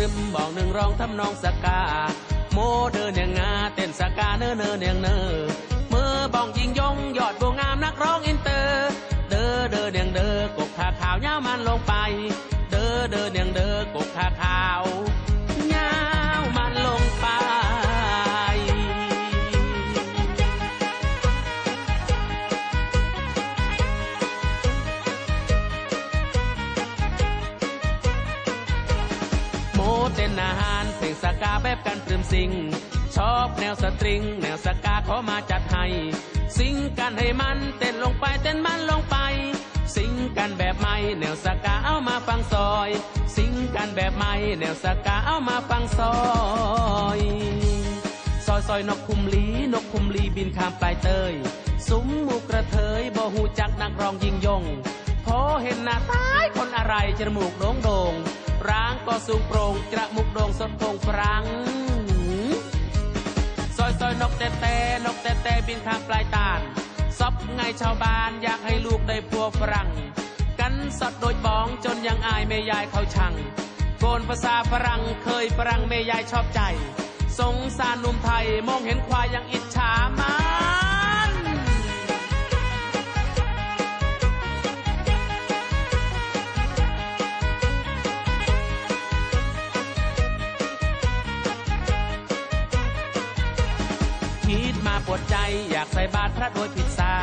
รึมบอกหนึ่งร้องทำนองสกา โมเดินอย่างงาเต้นสกาเนอเนอเนียงเนอเมื่อบองยิงยงยอดบัวงามนักร้องอินเตอร์ เดอเด้อเนียงเดอกกขาขาวยาวมันลงไป เดอเด้อเนียงเดอ แบบกันตรึมสิง ชอบแนวสตริง แนวสกาขอมาจัดให้ สิงกันให้มันเต้นลงไปเต้นมันลงไป สิงกันแบบใหม่แนวสกาเอามาฟังซอย สิงกันแบบใหม่แนวสกาเอามาฟังซอยซอยซอยนกคุมลีนกคุมลีบินข้ามปลายเตยซุ้มหมูกระเทยบ่หูจักนักร้องยิงยงพอเห็นหน้าตายคนอะไรจมูกโด่งโด่ง ร่างก็สูงโปร่งจมูกโด่งสดโป่งฟรังซอยซอยนกแต่แต่นกแต่แต่บินข้ามปลายตาลซอบไงชาวบ้านอยากให้ลูกได้พัวฝรั่ง กันสดโดยบ้องจนยังอายแม่ยายเขาชัง โกนภาษาฝรั่งเคยฝรั่งแม่ยายชอบใจ สงสารหนุ่มไทยมองเห็นควายยังอิจฉามัน ใส่บาตรพระโดยผิดซา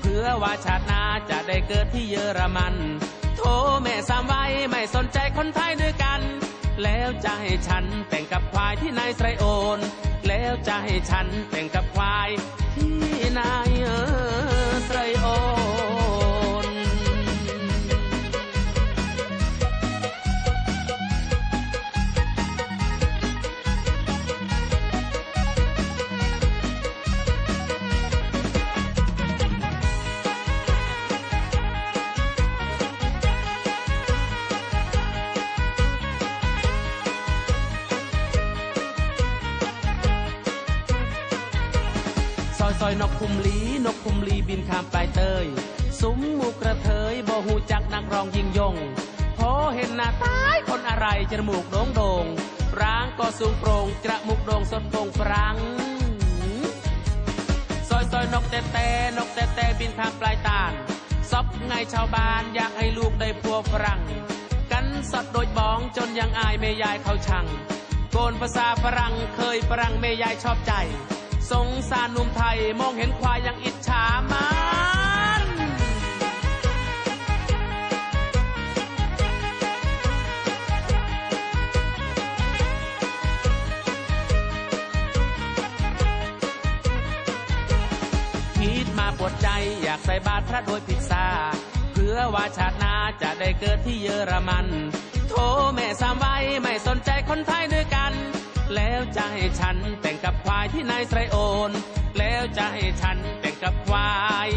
เพื่อว่าชาตินาจะได้เกิดที่เยอรมัน โทแม่สามไว้ไม่สนใจคนไทยด้วยกัน แล้วจะให้ฉันแต่งกับควายที่นายไทรโอน แล้วจะให้ฉันแต่งกับควายที่นายเออไทรโอน อยซอยนกคุมลีนกคุมลีบินข้ามปลายเตยซุ้มหมูกระเทยบ่หูจักนักร้องยิงยงพอเห็นหน้าตายคนอะไรจมูกโด่งโด่งร่างก็สูงโปร่งจมูกโด่งสดโปร่งฟรังซอยซอยนกแต่แต่นกแต่แต่บินข้ามปลายตาลซบไงชาวบ้านอยากให้ลูกได้พัวฝรั่ง กันสดโดยบ้องจนยังอายแม่ยายเขาชัง โกนภาษาฝรั่งเคยฝรั่งแม่ยายชอบใจ สงสารหนุ่มไทย มองเห็นควายยังอิจฉามันคิดมาปวดใจอยากใส่บาตรพระโดยผิดซาเพื่อว่าชาติหนาจะได้เกิดที่เยอรมัน โทแม่สามไว้ไม่สนใจคนไทยด้วยกัน แล้วจะให้ฉันแต่งกับควายที่นายไสรโอน แล้วจะให้ฉันแต่งกับควาย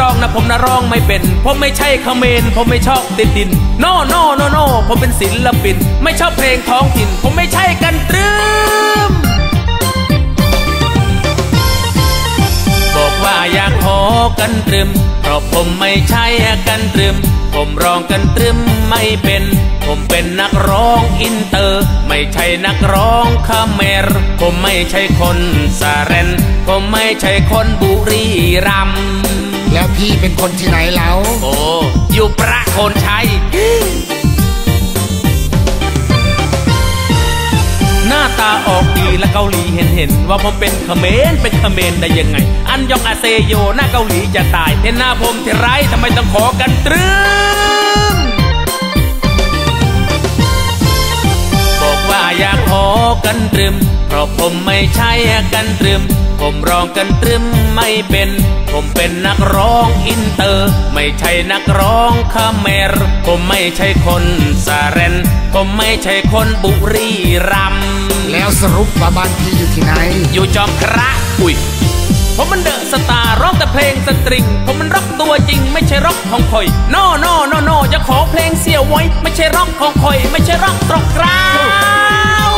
รึมกันตรองนะผมนะร้องไม่เป็น ผมไม่ใช่เขมรผมไม่ชอบติดดิน โนโนโนโนผมเป็นศิลปิน ไม่ชอบเพลงท้องถิ่น ผมไม่ใช่กันตรึมบอกว่าอยากขอกันตรึม เพราะผมไม่ใช่กันตรึม ผมร้องกันตรึมไม่เป็น ผมเป็นนักร้องอินเตอร์ ไม่ใช่นักร้องคาเมร ผมไม่ใช่คนสาเรน ผมไม่ใช่คนบุรีรัมย์ แล้วพี่เป็นคนที่ไหนแล้วโอ้อยู่ประโคนชัยหน้าตาออกดีและเกาหลีเห็นเห็นว่าผมเป็นเขมรเป็นเขมรได้ยังไง อันยองอาเซโยหน้าเกาหลีจะตายเห็นหน้าผมที่ไรทำไมต้องขอกันตรึ อกว่าอยากขอกันตรึม เพราะผมไม่ใช่กันตรึม ผมร้องกันตรึมไม่เป็น ผมเป็นนักร้องอินเตอร์ ไม่ใช่นักร้องคาเมร ผมไม่ใช่คนสาเรน ผมไม่ใช่คนบุรีรัมย์แล้วสรุปว่าบ้านพี่อยู่ที่ไหน อยู่จอมพระ อุ้ย ผมมันเดอะสตาร์ร้องแต่เพลงสตริง ผมมันร็อกตัวจริง ไม่ใช่ร็อกของคอยโนโนโนโนจะขอเพลงเสียไว้ ไม่ใช่ร็อกของคอย ไม่ใช่ร็อกตรอกกราว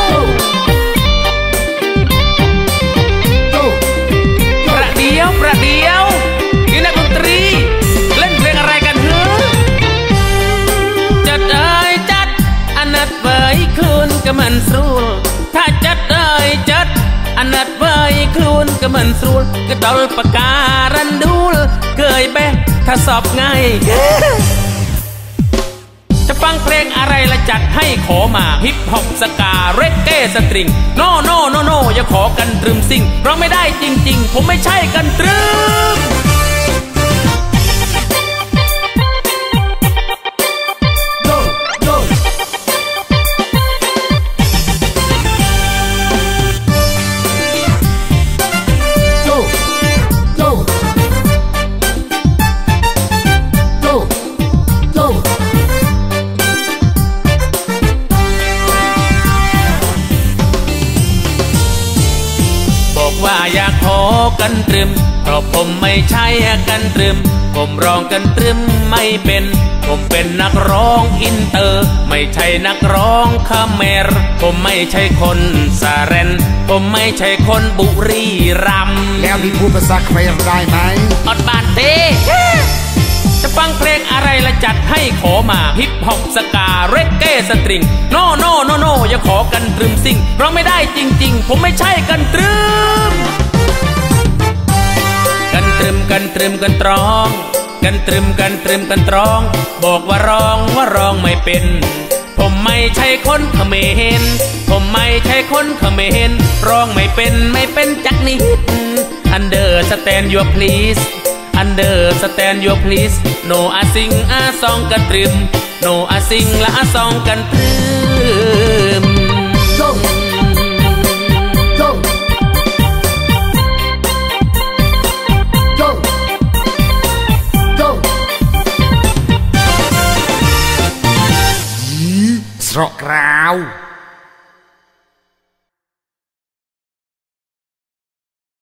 ประเดียวประเดียวนี่นักดนตรี เล่นเพลงอะไรกันเฮ้จัดเอ้ยจัดอันนัดเว้คลุนก็มันสรูลถ้าจัดเอ้ยจัดอันนัดเว้ ยคลุนก็มันสรูลก็ตอลปากการันดูลเกยแบะถ้าสอบง่ายจะฟังเพลงอะไรละจัดให้ขอมาฮิปฮอปสกาเรกเก้สตริงโนโนโนโนอย่าขอกันตรึมสิ่งเราไม่ได้จริง ๆ ผมไม่ใช่กันตรึม อกว่าอยากขอกันตรึมเพราะผมไม่ใช่กันตรึม ผมร้องกันตรึมไม่เป็น ผมเป็นนักร้องอินเตอร์ ไม่ใช่นักร้องคาเมร ผมไม่ใช่คนสาเรน ผมไม่ใช่คนบุรีรัมย์แล้วพี่พูดภาษาเขมรได้ไหมอดบานเต้จะฟังเพลงอะไรละจัดให้ขอมาฮิปฮอปสกาเรกเก้สตริง โนโนโนโนอย่าขอกันตรึมซิงเราไม่ได้จริง ๆ ผมไม่ใช่กันตรึมกันต รึมกันตรึมกันตรอง กันตรึมกันตรึมกันตรอง บอกว่าร้องว่าร้องไม่เป็น ผมไม่ใช่คนเขมรผมไม่ใช่คนเขมรร้องไม่เป็นไม่เป็นจักนิด Under stand your please Under stand your please No อาซิงอาซองกันตรึม No อาซิงละอาซองกันตรึม